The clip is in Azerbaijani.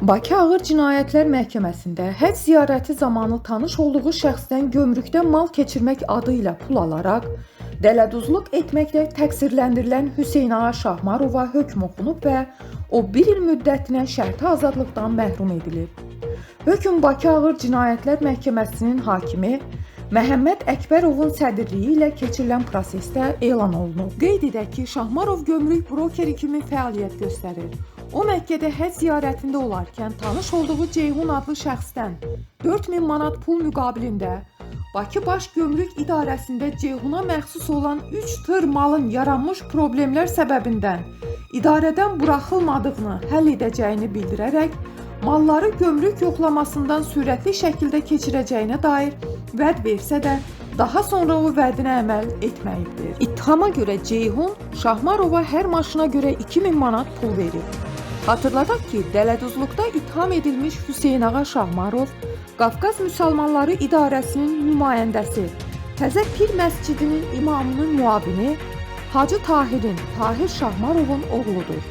Bakı Ağır Cinayətlər Məhkəməsində həcc ziyarəti zamanı tanış olduğu şəxsdən gömrükdə mal keçirmək adı ilə pul alaraq dələduzluq etməklə təqsirləndirilən Hüseyn Ağa Şahmarova hökm oxunub və o 1 il müddətinə şərti azadlıqdan məhrum edilib. Hökm Bakı Ağır Cinayətlər Məhkəməsinin hakimi Məhəmməd Əkbərovun sədrliyi ilə keçirilən prosesdə elan olunub. Qeyd edək ki, Şahmarov gömrük brokeri kimi fəaliyyət göstərir. O Məkkədə həcc ziyarətində olarkən tanış olduğu Ceyhun adlı şəxsdən 4000 manat pul müqabilində Bakı Baş Gömrük İdarəsində Ceyhuna məxsus olan 3 tır malın yaranmış problemlər səbəbindən idarədən buraxılmadığını həll edəcəyini bildirərək malları gömrük yoxlamasından sürətli şəkildə keçirəcəyinə dair vəd versə də daha sonra o vədinə əməl etməyibdir. İttihama görə Ceyhun Şahmarova hər maşına görə 2000 manat pul verib. Hatırladaq ki, dələduzluqda ittiham edilmiş Hüseyn Ağa Şahmarov Qafqaz Müsəlmanları İdarəsinin nümayəndəsi, Təzə Pir Məscidinin imamının müavini Hacı Tahirin, Tahir Şahmarovun oğludur.